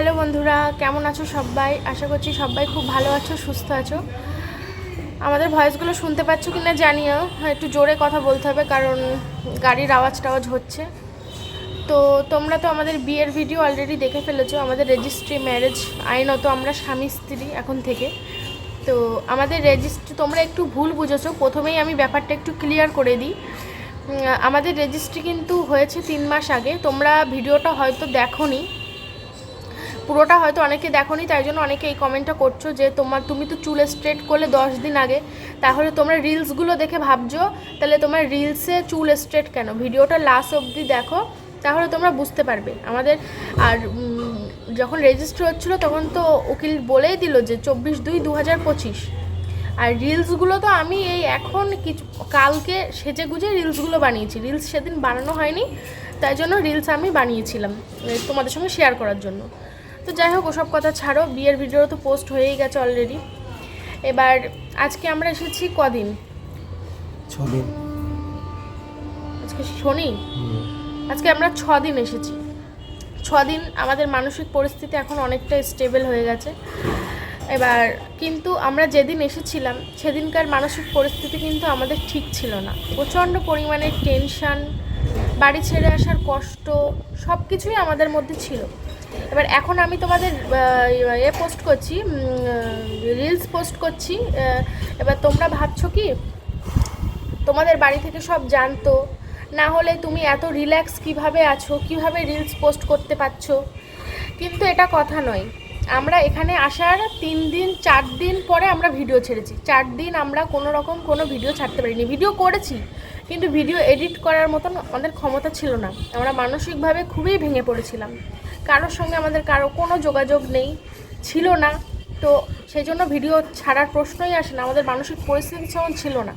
Hello বন্ধুরা কেমন আছো সবাই? আশা করছি সবাই খুব ভালো আছো সুস্থ আছো। আমাদের ভয়েসগুলো শুনতে পাচ্ছ কি না জানিও। হ্যাঁ, একটু জোরে কথা বলতে হবে কারণ গাড়ির আওয়াজ টাওয়াজ হচ্ছে। তো তোমরা তো আমাদের বিয়ের ভিডিও অলরেডি দেখে ফেলেছো। আমাদের রেজিস্ট্রি ম্যারেজ আইনত আমরা স্বামী স্ত্রী এখন থেকে। তো আমাদের রেজিস্ট্রি তোমরা একটু ভুল বুঝেছ। প্রথমেই আমি ব্যাপারটা একটু ক্লিয়ার করে দিই। আমাদের রেজিস্ট্রি কিন্তু হয়েছে তিন মাস আগে। তোমরা ভিডিওটা হয়তো দেখোনি। পুরোটা হয়তো অনেকে দেখোনি, তাই জন্য অনেকে এই কমেন্টটা করছ যে তোমার, তুমি তো চুল স্ট্রেট করলে দশ দিন আগে। তাহলে তোমরা রিলসগুলো দেখে ভাবছ, তাহলে তোমার রিলসে চুল স্ট্রেট কেন? ভিডিওটা লাস্ট অবধি দেখো, তাহলে তোমরা বুঝতে পারবে। আমাদের, আর যখন রেজিস্টার হচ্ছিল, তখন তো উকিল বলেই দিল যে চব্বিশ দুই দু হাজার পঁচিশ। আর রিলসগুলো তো আমি এই এখন কিছু, কালকে সেজে গুজে রিলসগুলো বানিয়েছি। রিলস সেদিন বানানো হয়নি, তাই জন্য রিলস আমি বানিয়েছিলাম তোমাদের সঙ্গে শেয়ার করার জন্য। তো যাই হোক ওসব কথা ছাড়ো বিয়ের ভিডিও তো পোস্ট হয়েই গেছে অলরেডি এবার আজকে আমরা এসেছি কদিন? ছদিন। আজকে শনি? আজকে আমরা ছ দিন এসেছি। ছ দিন আমাদের মানসিক পরিস্থিতি এখন অনেকটা স্টেবল হয়ে গেছে। এবার কিন্তু আমরা যেদিন এসেছিলাম সেদিনকার মানসিক পরিস্থিতি কিন্তু আমাদের ঠিক ছিল না। প্রচণ্ড পরিমাণে টেনশান বাড়ি ছেড়ে আসার কষ্ট সব কিছুই আমাদের মধ্যে ছিল। এবার এখন আমি তোমাদের এ পোস্ট করছি রিলস পোস্ট করছি এবার তোমরা ভাবছ কি? তোমাদের বাড়ি থেকে সব জানতো, না হলে তুমি এত রিল্যাক্স কীভাবে আছো, কীভাবে রিলস পোস্ট করতে পারছ? কিন্তু এটা কথা নয়। আমরা এখানে আসার তিন দিন, চার দিন পরে আমরা ভিডিও ছেড়েছি। চার দিন আমরা কোনো রকম কোনো ভিডিও ছাড়তে পারিনি। ভিডিও করেছি, কিন্তু ভিডিও এডিট করার মতন আমাদের ক্ষমতা ছিল না। আমরা মানসিকভাবে খুবই ভেঙে পড়েছিলাম। কারোর সঙ্গে আমাদের কারও কোনো যোগাযোগ নেই, ছিল না। তো সেই জন্য ভিডিও ছাড়ার প্রশ্নই আসে না, আমাদের মানসিক পরিস্থিতি যেমন ছিল না।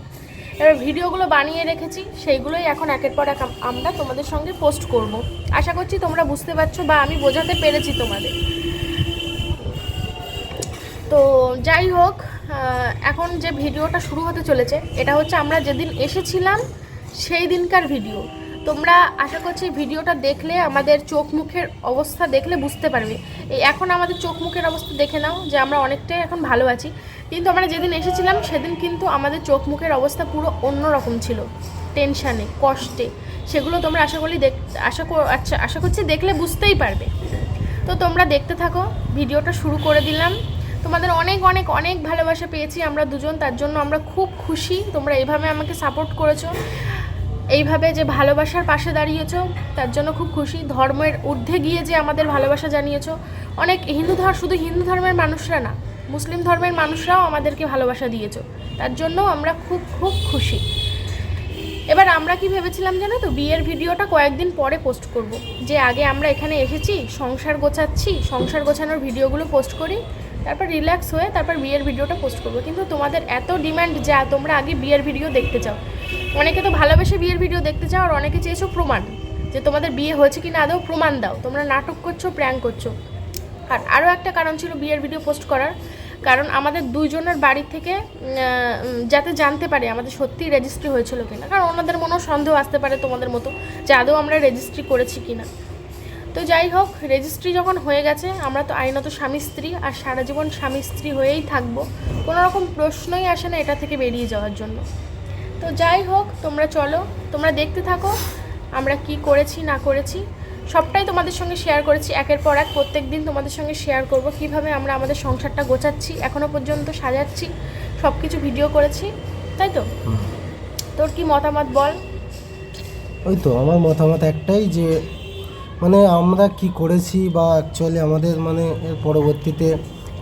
এবার ভিডিওগুলো বানিয়ে রেখেছি, সেইগুলোই এখন একের পর এক আমরা তোমাদের সঙ্গে পোস্ট করব। আশা করছি তোমরা বুঝতে পারছ বা আমি বোঝাতে পেরেছি তোমাদের। তো যাই হোক এখন যে ভিডিওটা শুরু হতে চলেছে, এটা হচ্ছে আমরা যেদিন এসেছিলাম, সেই দিনকার ভিডিও। তোমরা আশা করছি ভিডিওটা দেখলে, আমাদের চোখ মুখের অবস্থা দেখলে বুঝতে পারবে। এই এখন আমাদের চোখ মুখের অবস্থা দেখে নাও যে আমরা অনেকটাই এখন ভালো আছি। কিন্তু আমরা যেদিন এসেছিলাম, সেদিন কিন্তু আমাদের চোখ মুখের অবস্থা পুরো অন্য রকম ছিল। টেনশানে, কষ্টে, সেগুলো তোমরা আশা করি দেখ, আশা আচ্ছা আশা করছি দেখলে বুঝতেই পারবে। তো তোমরা দেখতে থাকো, ভিডিওটা শুরু করে দিলাম। তোমাদের অনেক অনেক অনেক ভালোবাসা পেয়েছি আমরা দুজন, তার জন্য আমরা খুব খুশি। তোমরা এভাবে আমাকে সাপোর্ট করেছ। এইভাবে যে ভালোবাসার পাশে দাঁড়িয়েছো, তার জন্য খুব খুশি। ধর্মের ঊর্ধ্বে গিয়ে যে আমাদের ভালোবাসা জানিয়েছো, অনেক হিন্দু ধর্ম শুধু হিন্দু ধর্মের মানুষরা না, মুসলিম ধর্মের মানুষরাও আমাদেরকে ভালোবাসা দিয়েছ। তার জন্য আমরা খুব খুব খুশি। এবার আমরা কি ভেবেছিলাম জানো তো? বিয়ের ভিডিওটা কয়েকদিন পরে পোস্ট করব। যে আগে আমরা এখানে এসেছি, সংসার গোছাচ্ছি, সংসার গোছানোর ভিডিওগুলো পোস্ট করি। তারপর রিল্যাক্স হয়ে তারপর বিয়ের ভিডিওটা পোস্ট করব। কিন্তু তোমাদের এত ডিম্যান্ড যা, তোমরা আগে বিয়ের ভিডিও দেখতে চাও। অনেকে তো ভালোবেসে বিয়ের ভিডিও দেখতে চাও আর অনেকে চেয়েছো প্রমাণ যে তোমাদের বিয়ে হয়েছে কি না আদৌ প্রমাণ দাও। তোমরা নাটক করছ প্র্যাঙ্ক করছ। আর আরও একটা কারণ ছিল বিয়ের ভিডিও পোস্ট করার। কারণ আমাদের দুইজনের বাড়ি থেকে যাতে জানতে পারে আমাদের সত্যিই রেজিস্ট্রি হয়েছিল কিনা। কারণ ওনাদের মনেও সন্দেহ আসতে পারে তোমাদের মতো যে আদৌ আমরা রেজিস্ট্রি করেছি কিনা। তো যাই হোক রেজিস্ট্রি যখন হয়ে গেছে আমরা তো আইনত স্বামী স্ত্রী আর সারা জীবন স্বামী স্ত্রী হয়েই থাকব। কোনো রকম প্রশ্নই আসে না এটা থেকে বেরিয়ে যাওয়ার জন্য। তো যাই হোক তোমরা চলো তোমরা দেখতে থাকো আমরা কি করেছি না করেছি। সবটাই তোমাদের সঙ্গে শেয়ার করেছি একের পর এক প্রত্যেক দিন তোমাদের সঙ্গে শেয়ার করব। কীভাবে আমরা আমাদের সংসারটা গোছাচ্ছি এখনও পর্যন্ত সাজাচ্ছি সব কিছু ভিডিও করেছি তাই তো? তোর কি মতামত বল? ওই তো আমার মতামত একটাই যে মানে আমরা কি করেছি বা অ্যাকচুয়ালি আমাদের মানে এর পরবর্তীতে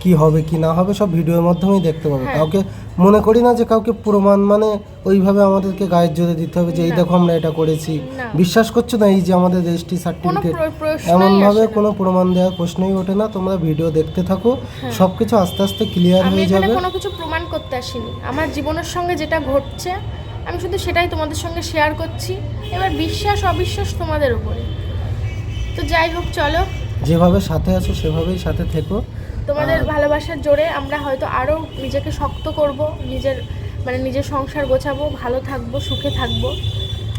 কি হবে কি না হবে সব ভিডিওর মাধ্যমেই দেখতে পাবে। হ্যাঁ। কাউকে মনে করি না যে কাউকে প্রমাণ মানে ওইভাবে আমাদেরকে গায়ের জোরে দিতে হবে যে এই। দেখো আমরা এটা করেছি। বিশ্বাস করছ না এই যে আমাদের রেজিস্ট্রি সার্টিফিকেট এমনভাবে কোনো প্রমাণ দেওয়ার প্রশ্নই ওঠে না। তোমরা ভিডিও দেখতে থাকো। সব কিছু আস্তে আস্তে ক্লিয়ার হয়ে যাবে। কোনো কিছু প্রমাণ করতে আসিনি। আমার জীবনের সঙ্গে যেটা ঘটছে আমি শুধু সেটাই তোমাদের সঙ্গে শেয়ার করছি। এবার বিশ্বাস অবিশ্বাস তোমাদের উপরে। তো যাই হোক চলো। যেভাবে সাথে আছো সেভাবেই সাথে থেকো। তোমাদের ভালোবাসার জোরে আমরা হয়তো আরও নিজেকে শক্ত করব নিজের মানে নিজের সংসার গোছাবো ভালো থাকব সুখে থাকব।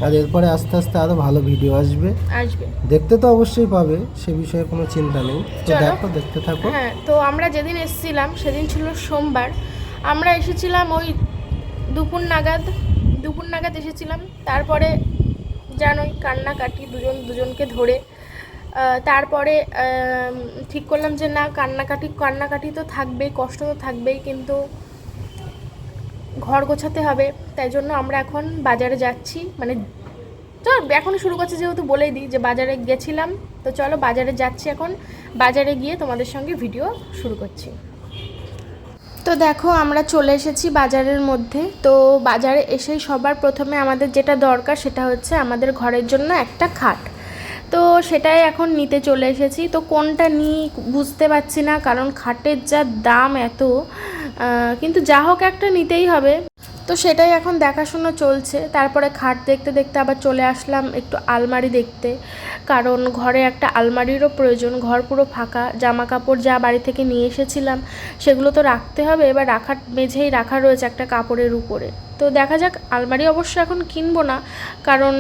আর এরপরে আস্তে আস্তে আরও ভালো ভিডিও আসবে। আসবে। দেখতে তো অবশ্যই পাবে সে বিষয়ে কোনো চিন্তা নেই। তো। দেখো দেখতে থাকো। হ্যাঁ তো আমরা যেদিন এসেছিলাম সেদিন ছিল সোমবার। আমরা এসেছিলাম ওই দুপুর নাগাদ দুপুর নাগাদ এসেছিলাম। তারপরে জানোই কান্নাকাটি দুজন দুজনকে ধরে। তারপরে ঠিক করলাম যে না, কান্নাকাটি কান্নাকাটি তো থাকবেই, কষ্ট তো থাকবেই, কিন্তু ঘর গোছাতে হবে। তাই জন্য আমরা এখন বাজারে যাচ্ছি। মানে চল এখন শুরু করছে, যেহেতু বলেই দিই যে বাজারে গেছিলাম। তো চলো, বাজারে যাচ্ছি এখন। বাজারে গিয়ে তোমাদের সঙ্গে ভিডিও শুরু করছি। তো দেখো, আমরা চলে এসেছি বাজারের মধ্যে। তো বাজারে এসেই সবার প্রথমে আমাদের যেটা দরকার, সেটা হচ্ছে আমাদের ঘরের জন্য একটা খাট। তো সেটাই এখন নিতে চলে এসেছি। তো কোনটা নিই বুঝতে পারছি না, কারণ খাটের যা দাম এত কিন্তু যা হোক একটা নিতেই হবে। তো সেটাই এখন দেখাশোনা চলছে। তারপরে খাট দেখতে দেখতে আবার চলে আসলাম একটু আলমারি দেখতে। কারণ ঘরে একটা আলমারিরও প্রয়োজন, ঘর পুরো ফাঁকা জামা কাপড় যা বাড়ি থেকে নিয়ে এসেছিলাম সেগুলো তো রাখতে হবে। এবার রাখার মেঝেই রাখা রয়েছে একটা কাপড়ের উপরে। তো দেখা যাক, আলমারি অবশ্য এখন কিনবো না, কারণ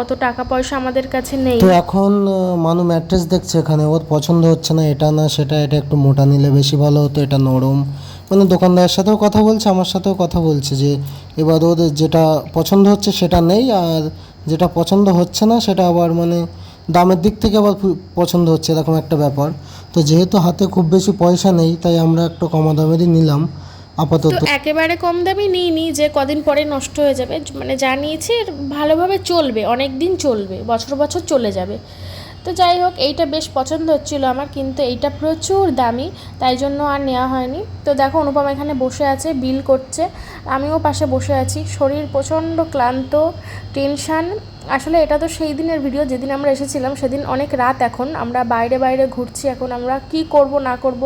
অত টাকা পয়সা আমাদের কাছে নেই। তো এখন মানু ম্যাট্রেস দেখছে এখানে, ওর পছন্দ হচ্ছে না, এটা না সেটা, এটা একটু মোটা নিলে বেশি ভালো হতো, এটা নরম। মানে দোকানদারের সাথেও কথা বলছে আমার সাথেও কথা বলছে যে এবার ওদের যেটা পছন্দ হচ্ছে সেটা নেই আর যেটা পছন্দ হচ্ছে না সেটা আবার মানে দামের দিক থেকে আবার পছন্দ হচ্ছে এরকম একটা ব্যাপার। তো যেহেতু হাতে খুব বেশি পয়সা নেই তাই আমরা একটু কমা দামেরই নিলাম আপাতত। একেবারে কম দামি নিইনি যে কদিন পরে নষ্ট হয়ে যাবে। মানে যা নিয়েছি এর ভালোভাবে চলবে অনেক দিন চলবে বছর বছর চলে যাবে। তো যাই হোক, এইটা বেশ পছন্দ হচ্ছিল আমার, কিন্তু এইটা প্রচুর দামি, তাই জন্য আর নেওয়া হয়নি। তো দেখো, অনুপম এখানে বসে আছে, বিল করছে। আমিও পাশে বসে আছি। শরীর প্রচণ্ড ক্লান্ত, টেনশান। আসলে এটা তো সেই দিনের ভিডিও, যেদিন আমরা এসেছিলাম, সেদিন অনেক রাত এখন। আমরা বাইরে বাইরে ঘুরছি, এখন আমরা কি করব, না করব,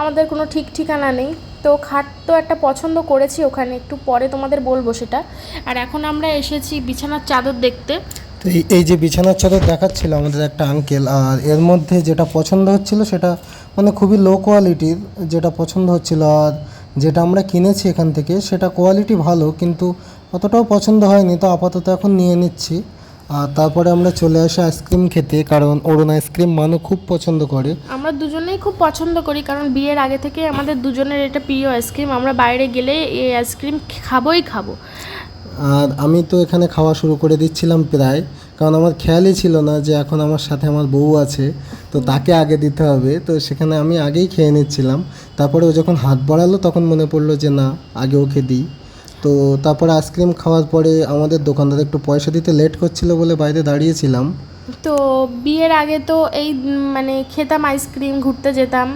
আমাদের কোনো ঠিক ঠিকানা নেই। তো খাট তো একটা পছন্দ করেছি ওখানে, একটু পরে তোমাদের বলব সেটা। আর এখন আমরা এসেছি বিছানার চাদর দেখতে। তো এই- যে বিছানার চাদর দেখাচ্ছিল আমাদের একটা আঙ্কেল আর এর মধ্যে যেটা পছন্দ হচ্ছিল সেটা মানে খুবই লো কোয়ালিটির যেটা পছন্দ হচ্ছিল, আর যেটা আমরা কিনেছি এখান থেকে সেটা কোয়ালিটি ভালো, কিন্তু অতটাও পছন্দ হয়নি, তো আপাতত এখন নিয়ে নিচ্ছি। আর তারপরে আমরা চলে আসি আইসক্রিম খেতে, কারণ অরুণ আইসক্রিম মানু খুব পছন্দ করে। আমরা দুজনেই খুব পছন্দ করি, কারণ বিয়ের আগে থেকে আমাদের দুজনের এটা প্রিয় আইসক্রিম আমরা বাইরে গেলে এই আইসক্রিম খাবোই খাব। আর আমি তো এখানে খাওয়া শুরু করে দিচ্ছিলাম প্রায়। কারণ আমার খেয়ালই ছিল না যে এখন আমার সাথে আমার বউ আছে, তো তাকে আগে দিতে হবে। তো সেখানে আমি আগেই খেয়ে নিচ্ছিলাম। তারপরে ও যখন হাত বাড়ালো তখন মনে পড়ল যে না, আগে ওকে দিই। তো তারপরে আইসক্রিম খাওয়ার পরে আমাদের দোকানদার একটু পয়সা দিতে লেট করছিল বলে বাইরে দাঁড়িয়েছিলাম। তো বিয়ের আগে তো এই মানে খেতাম আইসক্রিম ঘুরতে যেতাম।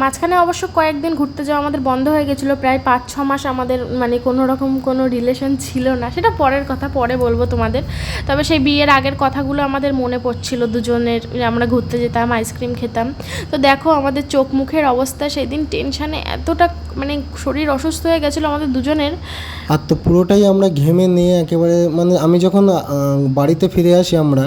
মাঝখানে অবশ্য কয়েকদিন ঘুরতে যাওয়া আমাদের বন্ধ হয়ে গেছিল প্রায় পাঁচ ছ মাস আমাদের মানে কোনো রকম কোনো রিলেশন ছিল না। সেটা পরের কথা পরে বলব তোমাদের। তবে সেই বিয়ের আগের কথাগুলো আমাদের মনে পড়ছিল দুজনের আমরা ঘুরতে যেতাম আইসক্রিম খেতাম। তো দেখো আমাদের চোখ মুখের অবস্থা সেই দিন টেনশানে এতটা মানে শরীর অসুস্থ হয়ে গেছিল আমাদের দুজনের। আর তো পুরোটাই আমরা ঘেমে নিয়ে একেবারে মানে আমি যখন বাড়িতে ফিরে আসি আমরা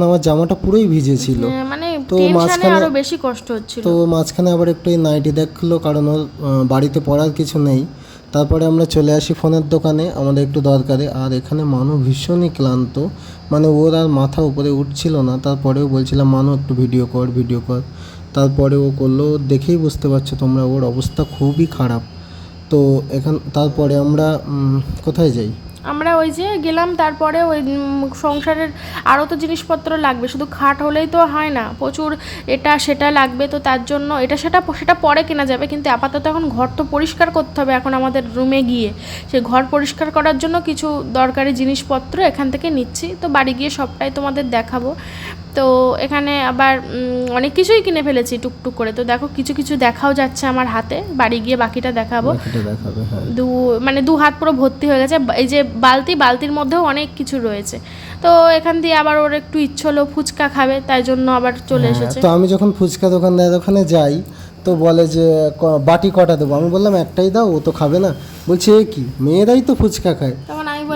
তখন আমার জামাটা পুরোই ভিজে ছিল মানে তো মাঝখানে- আরও বেশি কষ্ট হচ্ছিল। তো মাঝখানে আবার একটু এই নাইটি দেখল কারণ ওর বাড়িতে পড়ার কিছু নেই। তারপরে আমরা চলে আসি ফোনের দোকানে আমাদের একটু দরকারে। আর এখানে মানু ভীষণই ক্লান্ত। মানে ওর আর মাথা উপরে উঠছিল না। তারপরেও বলছিলাম মানু একটু ভিডিও কর ভিডিও কর। তারপরে ও করল দেখেই বুঝতে পারছ তোমরা ওর অবস্থা খুবই খারাপ। তো এখান তারপরে আমরা কোথায় যাই? আমরা ওই যে গেলাম, তারপরে ওই সংসারের আরও তো জিনিসপত্র লাগবে, শুধু খাট হলেই তো হয় না, প্রচুর এটা সেটা লাগবে, তো তার জন্য এটা সেটা সেটা পরে কেনা যাবে, কিন্তু আপাতত এখন ঘর তো পরিষ্কার করতে হবে এখন আমাদের রুমে গিয়ে। সে ঘর পরিষ্কার করার জন্য কিছু দরকারি জিনিসপত্র এখান থেকে নিচ্ছি, তো বাড়ি গিয়ে সবটাই তোমাদের দেখাবো। তো এখানে আবার অনেক কিছুই কিনে ফেলেছি টুকটুক করে। তো দেখো কিছু কিছু দেখাও যাচ্ছে আমার হাতে। বাড়ি গিয়ে বাকিটা দেখাবো। হ্যাঁ। দু মানে দু হাত পুরো ভর্তি হয়ে গেছে। এই যে বালতি বালতির মধ্যেও অনেক কিছু রয়েছে। তো এখান দিয়ে আবার ওর একটু ইচ্ছে হলো ফুচকা খাবে তাই জন্য আবার চলে হ্যাঁ, এসেছে। তো আমি যখন ফুচকা দোকানদারের ওখানে যাই তো বলে যে বাটি কটা দেবো? আমি বললাম একটাই দাও ও তো খাবে না। বলছে এ কি? মেয়েরাই তো ফুচকা খায়।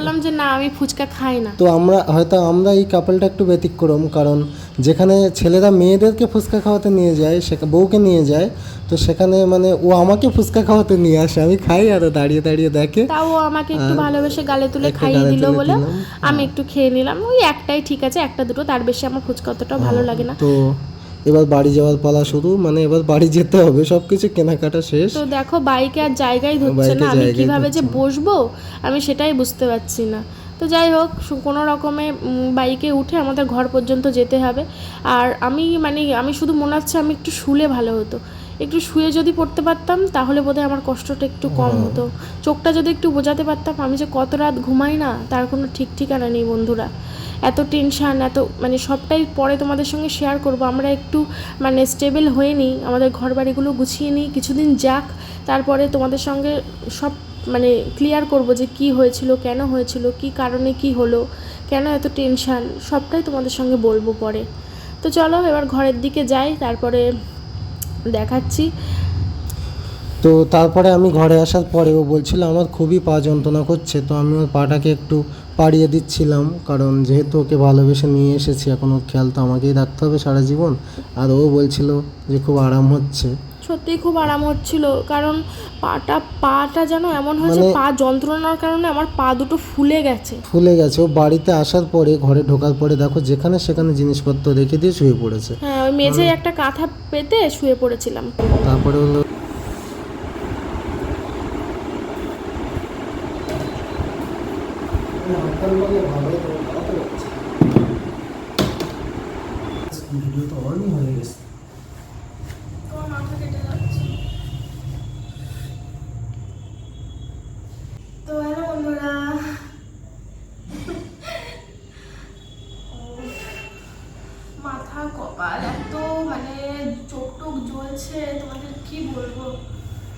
বললাম যে না আমি ফুচকা খাই না। তো আমরা হয়তো আমরা এই কাপলটা একটু ব্যতিক্রম কারণ যেখানে ছেলেরা মেয়েদেরকে ফুচকা খাওয়াতে নিয়ে যায় সেখানে বউকে নিয়ে যায় তো সেখানে মানে ও আমাকে ফুচকা খাওয়াতে নিয়ে আসে। আমি খাই আর দাঁড়িয়ে দাঁড়িয়ে দেখে। তাও ও আমাকে একটু ভালোবেসে গালে তুলে খাইয়ে দিল বলে আমি একটু খেয়ে নিলাম। ওই একটাই ঠিক আছে একটা দুটো তার বেশি আমার ফুচকা অতটাও ভালো লাগে না। তো এবার বাড়ি যাওয়ার পালা শুরু মানে এবার বাড়ি যেতে হবে সবকিছু কেনাকাটা শেষ। তো দেখো বাইকে আর জায়গায় ধরছে না আমি জায়গাই কীভাবে যে বসবো আমি সেটাই বুঝতে পারছি না। তো যাই হোক কোনো রকমে বাইকে উঠে আমাদের ঘর পর্যন্ত যেতে হবে। আর আমি মানে আমি শুধু মনে হচ্ছে আমি একটু শুলে ভালো হতো। একটু শুয়ে যদি পড়তে পারতাম তাহলে বোধহয় আমার কষ্টটা একটু কম হতো। চোখটা যদি একটু বোঝাতে পারতাম আমি যে কত রাত ঘুমাই না তার কোনো ঠিক ঠিকানা নেই বন্ধুরা। এত টেনশান এত মানে সবটাই পরে তোমাদের সঙ্গে শেয়ার করব। আমরা একটু মানে স্টেবল হয়ে নিই, আমাদের ঘর বাড়িগুলো গুছিয়ে নিই, কিছুদিন যাক, তারপরে তোমাদের সঙ্গে সব মানে ক্লিয়ার করব যে কি হয়েছিল, কেন হয়েছিল, কি কারণে কি হলো, কেন এত টেনশান সবটাই তোমাদের সঙ্গে বলব পরে। তো চলো, এবার ঘরের দিকে যাই, তারপরে দেখাচ্ছি। তো তারপরে আমি ঘরে আসার পরে ও বলছিল, আমার খুবই পা যন্ত্রণা করছে, তো আমি ওর পাটাকে একটু পাড়িয়ে দিচ্ছিলাম কারণ যেহেতু ওকে ভালোবেসে নিয়ে এসেছি এখন ওর খেয়াল তো আমাকেই রাখতে হবে সারা জীবন। আর ও বলছিল যে খুব আরাম হচ্ছে। সত্যিই খুব আরাম হচ্ছিল কারণ পাটা পাটা যেন এমন হয়েছে মানে- পা যন্ত্রণার কারণে আমার পা দুটো ফুলে গেছে। ফুলে গেছে। ও বাড়িতে আসার পরে ঘরে ঢোকার পরে দেখো যেখানে সেখানে জিনিসপত্র রেখে দিয়ে শুয়ে পড়েছে। হ্যাঁ ওই মেঝে একটা কাঁথা পেতে শুয়ে পড়েছিলাম। তারপরে হলো ভিডিও তো অনই হয়ে গেছে। মাথা কেটে তো হ্যালো বন্ধুরা। মাথা কপাল এত মানে চোখ টোক জ্বলছে তোমাদের কি বলব?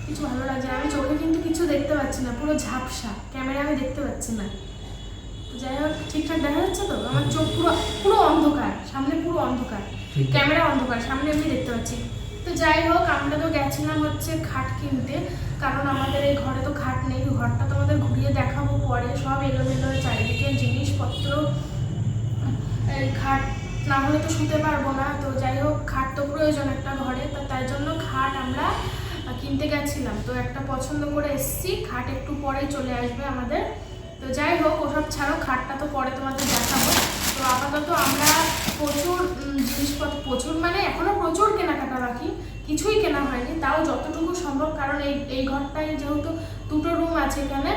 কিছু ভালো লাগছে আমি চোখে কিন্তু কিছু দেখতে পাচ্ছি না পুরো ঝাপসা। ক্যামেরা আমি দেখতে পাচ্ছি না। যাই হোক ঠিকঠাক দেখা যাচ্ছে তো? আমার চোখ পুরো পুরো অন্ধকার সামনে পুরো অন্ধকার। ক্যামেরা অন্ধকার সামনে এমনি দেখতে পাচ্ছি। তো যাই হোক আমরা তো গেছিলাম হচ্ছে খাট কিনতে কারণ আমাদের এই ঘরে তো খাট নেই। ঘরটা তোমাদের ঘুরিয়ে দেখাবো পরে। সব এলোমেলো চারিদিকে জিনিসপত্র খাট না হলে তো শুতে পারব না। তো যাই হোক খাট তো প্রয়োজন একটা ঘরে। তো তাই জন্য খাট আমরা কিনতে গেছিলাম। তো একটা পছন্দ করে এসেছি। খাট একটু পরে চলে আসবে আমাদের। তো যাই হোক, ওসব ছাড়াও খাটটা তো পরে তোমাদের দেখাবো। তো আপাতত আমরা প্রচুর জিনিসপত্র, প্রচুর মানে এখনও প্রচুর কেনাকাটা রাখি কিছুই কেনা হয়নি। তাও যতটুকু সম্ভব, কারণ এই এই ঘরটায় যেহেতু দুটো রুম আছে এখানে,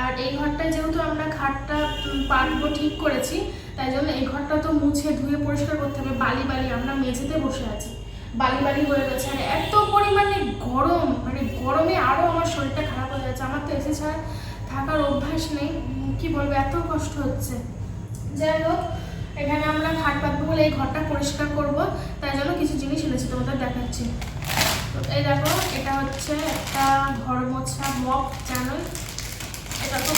আর এই ঘরটায় যেহেতু আমরা খাটটা পাতবো ঠিক করেছি, তাই জন্য এই ঘরটা তো মুছে ধুয়ে পরিষ্কার করতে হবে। বালি বালি, আমরা মেঝেতে বসে আছি। বালি বালি হয়ে গেছে। আর এত পরিমাণে গরম মানে গরমে আরও আমার শরীরটা খারাপ হয়ে যাচ্ছে। আমার তো এসে ছাড়া থাকার অভ্যাস নেই। কি বলব, এত কষ্ট হচ্ছে। যাই হোক, এখানে আমরা খাট পাতবো বলে এই ঘরটা পরিষ্কার করব। তাই জন্য কিছু জিনিস এনেছি, তোমাদের দেখাচ্ছি। এই দেখো, এটা হচ্ছে একটা ঘর মোছা মপ জানোই। এটা তো।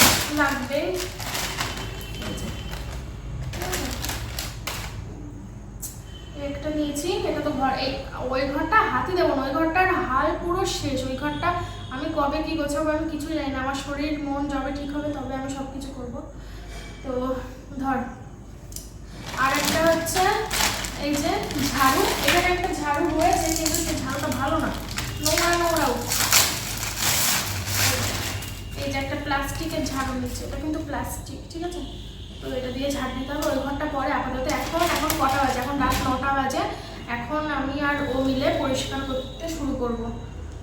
এই একটা নিয়েছি, এটা তো ঘর, এই, ওই ঘরটা হাতে দেবো না, ওই ঘরটার হাল পুরো শেষ, ওই ঘরটা আমি কবে কি গোছাবো আমি কিছু জানি না। আমার শরীর, মন যবে ঠিক হবে তবে আমি সব কিছু করব। তো ধর আর একটা হচ্ছে এই যে ঝাড়ু। এখানে একটা ঝাড়ু রয়েছে কিন্তু সেই ঝাড়ুটা ভালো না। নোংরা নোংরা এই যে একটা প্লাস্টিকের ঝাড়ু নিচ্ছে। এটা কিন্তু প্লাস্টিক, ঠিক আছে? তো এটা দিয়ে ঝাড় দিতে হবে। ওই ঘরটা পরে আপাতত এখন এখন কটা বাজে? এখন রাত নটা বাজে। এখন আমি আর ও মিলে পরিষ্কার করতে শুরু করব।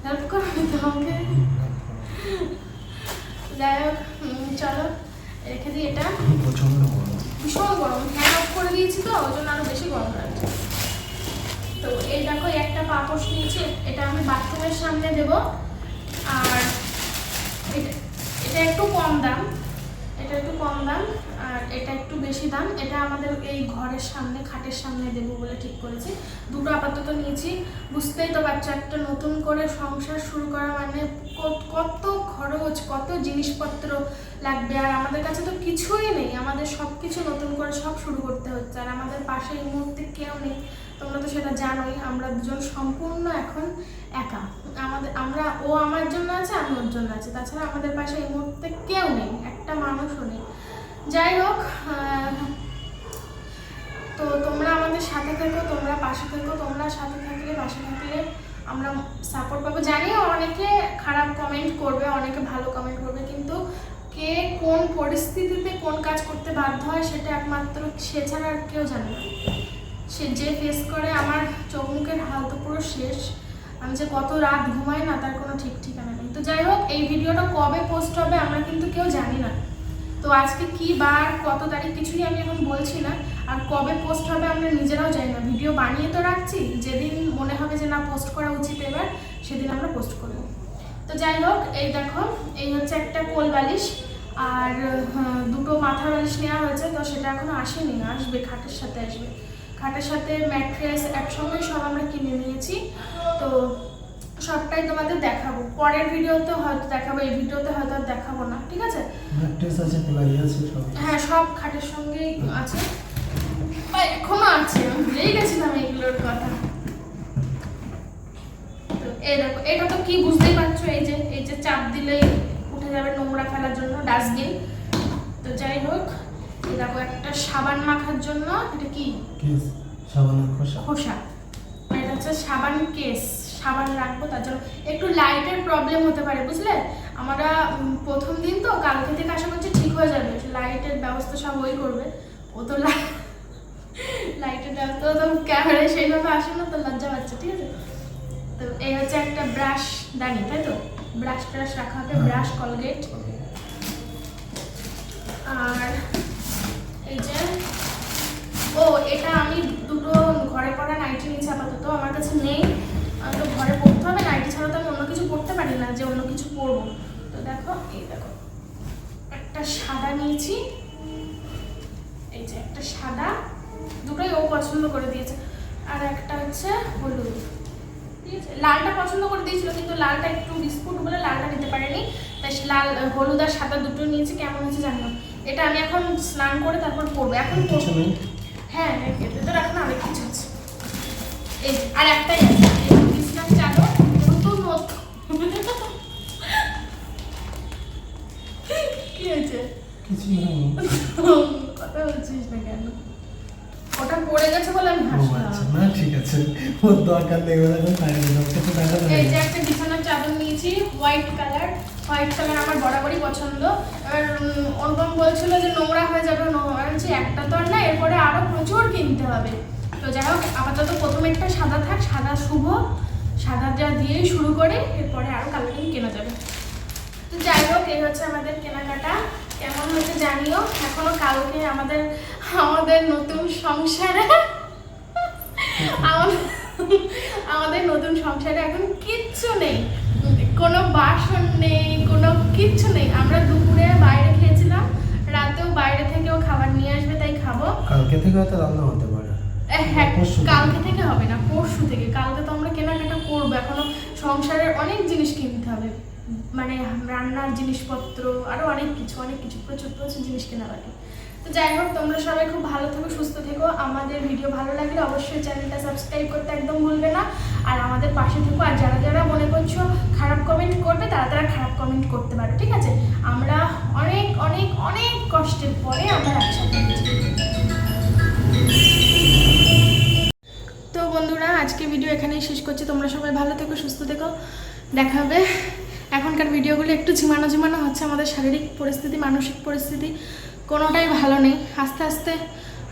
হেল্প করবে তো আমাকে। যাই হোক চলো রেখে দিই এটা। প্রচণ্ড গরম। ভীষণ গরম। ফ্যান অফ করে দিয়েছি তো ওই জন্য আরও বেশি গরম লাগছে। তো এই দেখো একটা পাপোশ নিয়েছি এটা আমি বাথরুমের সামনে দেব। আর এটা এটা একটু কম দাম। এটা একটু কম দাম। আর এটা একটু বেশি দাম। এটা আমাদের এই ঘরের সামনে, খাটের সামনে দেবো বলে ঠিক করেছি। দুটো আপাতত নিয়েছি। বুঝতেই তো পারছ, একটা নতুন করে সংসার শুরু করা মানে কত- কত খরচ, কত জিনিসপত্র লাগবে। আর আমাদের কাছে তো কিছুই নেই। আমাদের সব কিছু নতুন করে সব শুরু করতে হচ্ছে। আর আমাদের পাশে এই মুহূর্তে কেউ নেই। তোমরা তো সেটা জানোই, আমরা দুজন সম্পূর্ণ এখন একা। আমাদের, আমরা, ও আমার জন্য আছে, আমি ওর জন্য আছে। তাছাড়া আমাদের পাশে এই মুহূর্তে কেউ নেই। একটা মানুষও নেই। যাই হোক তো তোমরা আমাদের সাথে থেকো, তোমরা পাশে থেকো, তোমরা সাথে থাকলে পাশে থাকলে আমরা সাপোর্ট পাবো। জানিও অনেকে খারাপ কমেন্ট করবে, অনেকে ভালো কমেন্ট করবে, কিন্তু কে কোন পরিস্থিতিতে কোন কাজ করতে বাধ্য হয় সেটা একমাত্র সে ছাড়া আর কেউ জানে না। সে যে ফেস করে, আমার চোখ মুখের হাল তো পুরো শেষ। আমি যে কত রাত ঘুমাই না, তার কোনো ঠিক ঠিকানা নেই। তো যাই হোক, এই ভিডিওটা কবে পোস্ট হবে আমরা কিন্তু কেউ জানি না। তো আজকে কি বার কত তারিখ কিছুই আমি এখন বলছি না। আর কবে পোস্ট হবে আমরা নিজেরাও জানি না। ভিডিও বানিয়ে তো রাখছি যেদিন মনে হবে যে না পোস্ট করা উচিত এবার সেদিন আমরা পোস্ট করব। তো যাই হোক এই দেখো এই হচ্ছে একটা কোল বালিশ। আর হ্যাঁ, দুটো মাথা বালিশ নেওয়া হয়েছে তো সেটা এখনও আসেনি আসবে খাটের সাথে আসবে। খাটের সাথে ম্যাট্রেস একসঙ্গে সব আমরা কিনে নিয়েছি। তো সবটাই তোমাদের দেখাবো। পরের ভিডিওতে হয়তো দেখাবো এই ভিডিওতে হয়তো আর দেখাবো না ঠিক আছে? ম্যাট্রেস আছে প্লাই আছে সব। হ্যাঁ সব খাটের সঙ্গেই আছে। এখনও আছে আমি ভুলেই গেছিলাম এগুলোর কথা। তো এই দেখো এটা তো কি বুঝতেই পারছ? এই যে এই যে চাপ দিলেই উঠে যাবে নোংরা ফেলার জন্য ডাস্টবিন। তো যাই হোক এই দেখো একটা সাবান মাখার জন্য এটা কি? কেস সাবানের খোসা। খোসা। এটা হচ্ছে সাবান কেস। সাবান রাখব তার জন্য একটু লাইটের প্রবলেম হতে পারে বুঝলে? আমরা প্রথম দিন তো কালকে থেকে আশা করছি ঠিক হয়ে যাবে লাইটের ব্যবস্থা সব ওই করবে। ও তো লাইটের ব্যবস্থা তো ক্যামেরায় সেইভাবে আসে না তো লজ্জা পাচ্ছে ঠিক আছে? তো এই হচ্ছে একটা ব্রাশ দানি তাই তো? ব্রাশ ট্রাশ রাখা হবে ব্রাশ কলগেট আর এই যে ও এটা আমি দুটো ঘরে পড়া নাইটি নিয়েছি আপাতত আমার কাছে নেই। আমি তো ঘরে পড়তে হবে নাইটি ছাড়া তো আমি অন্য কিছু পড়তে পারি না যে অন্য কিছু পরবো তো দেখো এই দেখো একটা সাদা নিয়েছি। এই যে একটা সাদা দুটোই ও পছন্দ করে দিয়েছে। আর একটা হচ্ছে হলুদ। ঠিক আছে? লালটা পছন্দ করে দিয়েছিল কিন্তু লালটা একটু বিস্কুট বলে লালটা নিতে পারেনি। তাই লাল হলুদ আর সাদা দুটো নিয়েছি কেমন হচ্ছে জানি না। এটা আমি এখন স্নান করে তারপর পরবো এখন পরবো হ্যাঁ এতে তো রাখনা অনেক কিছু আছে। এই আর একটাই আছে। কি হয়েছে? কথা বলছিস না কেন? ওটা পড়ে গেছে বলে আমি আচ্ছা হাসলাম। না ঠিক আছে। ওর দরকার নেই ওরা এখন বাইরে যাও কিছু দেখা এই যে একটা বিছানার চাদর নিয়েছি হোয়াইট কালার হোয়াইট কালার আমার বরাবরই পছন্দ। এবার অনুপম বলছিল যে নোংরা হয়ে যাবে নোংরা। বলছি, একটা তো আর না এরপরে আরও প্রচুর কিনতে হবে। তো যাই হোক আপাতত প্রথমে একটা সাদা থাক সাদা শুভ। সাদাটা দিয়েই শুরু করে, এরপরে আরও কালারিং কেনা যাবে। তো যাই হোক, এই হচ্ছে আমাদের কেনাকাটা। কেমন হচ্ছে জানিও? এখনও কালকে আমাদের আমাদের নতুন সংসারে, আমাদের নতুন সংসারে এখন কিচ্ছু নেই। কোনো বাসন নেই, কোনো কিচ্ছু নেই। আমরা দুপুরে বাইরে খেয়েছিলাম, রাতেও বাইরে থেকেও খাবার নিয়ে আসবে, তাই খাব। কালকে থেকে হয়তো রান্না হতে হ্যাঁ পরশু কালকে থেকে হবে না পরশু থেকে। কালকে তো আমরা কেনাকাটা করব। এখনও সংসারের অনেক জিনিস কিনতে হবে। মানে রান্নার জিনিসপত্র আরও অনেক কিছু অনেক কিছু প্রচুর প্রচুর জিনিস কেনা লাগে তো যাই হোক তোমরা সবাই খুব ভালো থেকো সুস্থ থেকো। আমাদের ভিডিও ভালো লাগলে অবশ্যই চ্যানেলটা সাবস্ক্রাইব করতে একদম ভুলবে না। আর আমাদের পাশে থেকো। আর যারা যারা মনে করছ খারাপ কমেন্ট করবে তারা তারা খারাপ কমেন্ট করতে পারো ঠিক আছে? আমরা অনেক অনেক অনেক কষ্টের পরে আমরা আজকে ভিডিও এখানেই শেষ করছি। তোমরা সবাই ভালো থেকো সুস্থ থেকো। দেখা হবে। এখনকার ভিডিওগুলো একটু ঝিমানো ঝিমানো হচ্ছে। আমাদের শারীরিক পরিস্থিতি মানসিক পরিস্থিতি কোনোটাই ভালো নেই। আস্তে আস্তে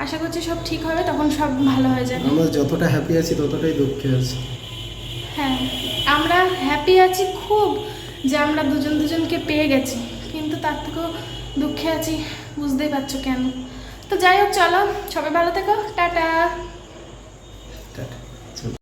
আশা করছি সব ঠিক হবে তখন সব ভালো হয়ে যাবে। আমরা যতটা হ্যাপি আছি ততটাই দুঃখে আছি। হ্যাঁ আমরা হ্যাপি আছি খুব যে আমরা দুজন দুজনকে পেয়ে গেছি। কিন্তু তার থেকেও দুঃখে আছি বুঝতেই পারছ কেন? তো যাই হোক চলো সবাই ভালো থেকো। টাটা!